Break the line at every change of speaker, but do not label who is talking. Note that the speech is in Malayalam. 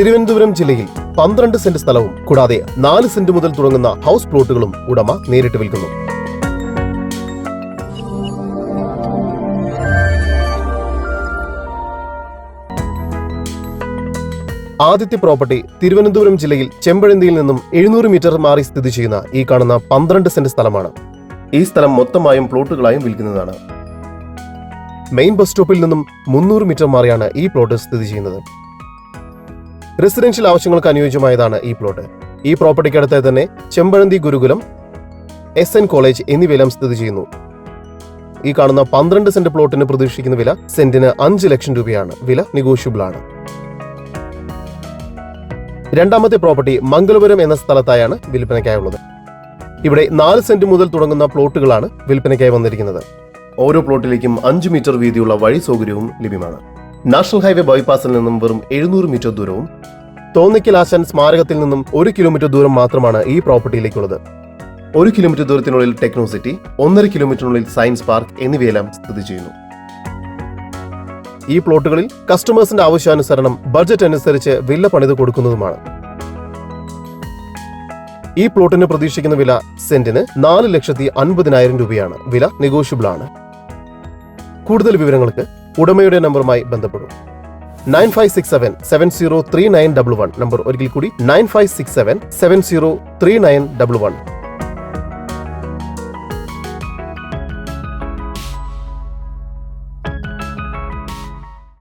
തിരുവനന്തപുരം ജില്ലയിൽ പന്ത്രണ്ട് സെന്റ് സ്ഥലവും കൂടാതെ നാല് സെന്റ് മുതൽ തുടങ്ങുന്ന ഹൗസ് പ്ലോട്ടുകളും ഉടമ നേരിട്ട് വിൽക്കുന്നു. ആദ്യത്തെ പ്രോപ്പർട്ടി തിരുവനന്തപുരം ജില്ലയിൽ ചെമ്പഴന്തിയിൽ നിന്നും എഴുന്നൂറ് മീറ്റർ മാറി സ്ഥിതി ചെയ്യുന്ന ഈ കാണുന്ന പന്ത്രണ്ട് സെന്റ് സ്ഥലമാണ്. ഈ സ്ഥലം മൊത്തമായും പ്ലോട്ടുകളായും വിൽക്കുന്നതാണ്. മെയിൻ ബസ് സ്റ്റോപ്പിൽ നിന്നും മുന്നൂറ് മീറ്റർ മാറിയാണ് ഈ പ്ലോട്ട് സ്ഥിതി ചെയ്യുന്നത്. റെസിഡൻഷ്യൽ ആവശ്യങ്ങൾക്ക് അനുയോജ്യമായതാണ് ഈ പ്ലോട്ട് ഈ പ്രോപ്പർട്ടിക്കടുത്ത് തന്നെ Chempazhanthy Gurukulam S N college എന്നിവയെല്ലാം സ്ഥിതി ചെയ്യുന്നു. ഈ കാണുന്ന പന്ത്രണ്ട് സെന്റ് പ്ലോട്ടിന് പ്രതീക്ഷിക്കുന്ന വില സെന്റിന് അഞ്ച് ലക്ഷം രൂപയാണ്. വില നെഗോഷ്യബിൾ ആണ്. രണ്ടാമത്തെ പ്രോപ്പർട്ടി മംഗലപുരം എന്ന സ്ഥലത്തായാണ് വിൽപ്പനയ്ക്കായുള്ളത്. ഇവിടെ നാല് സെന്റ് മുതൽ തുടങ്ങുന്ന പ്ലോട്ടുകളാണ് വിൽപ്പനയ്ക്കായി വന്നിരിക്കുന്നത്. ഓരോ പ്ലോട്ടിലേക്കും അഞ്ച് മീറ്റർ വീതിയുള്ള വഴി സൗകര്യവും ലഭ്യമാണ്. നാഷണൽ ഹൈവേ ബൈപ്പാസിൽ നിന്നും വെറും എഴുന്നൂറ് മീറ്റർ ദൂരവും തോന്നിക്കൽ ആശാൻ സ്മാരകത്തിൽ നിന്നും ഒരു കിലോമീറ്റർ ദൂരം മാത്രമാണ് ഈ പ്രോപ്പർട്ടിയിലേക്കുള്ളത്. ഒരു കിലോമീറ്റർ ദൂരത്തിനുള്ളിൽ ടെക്നോസിറ്റി ഒന്നര കിലോമീറ്ററിനുള്ളിൽ സയൻസ് പാർക്ക് എന്നിവയെല്ലാം സ്ഥിതി ചെയ്യുന്നു. ഈ പ്ലോട്ടുകളിൽ കസ്റ്റമേഴ്സിന്റെ ആവശ്യാനുസരണം ബഡ്ജറ്റ് അനുസരിച്ച് വില്ല പണിത് കൊടുക്കുന്നതുമാണ്. ഈ പ്ലോട്ടിന് പ്രതീക്ഷിക്കുന്ന വില സെന്റിന് നാല് ലക്ഷത്തി അൻപതിനായിരം രൂപയാണ്. വില നെഗോഷ്യബിൾ ആണ് കൂടുതൽ വിവരങ്ങൾക്ക് ഉടമയുടെ നമ്പറുമായി ബന്ധപ്പെടും. Nine five six seven seven zero three nine double one. Number ഒരിക്കൽ കൂടി nine five six seven seven zero three nine double one.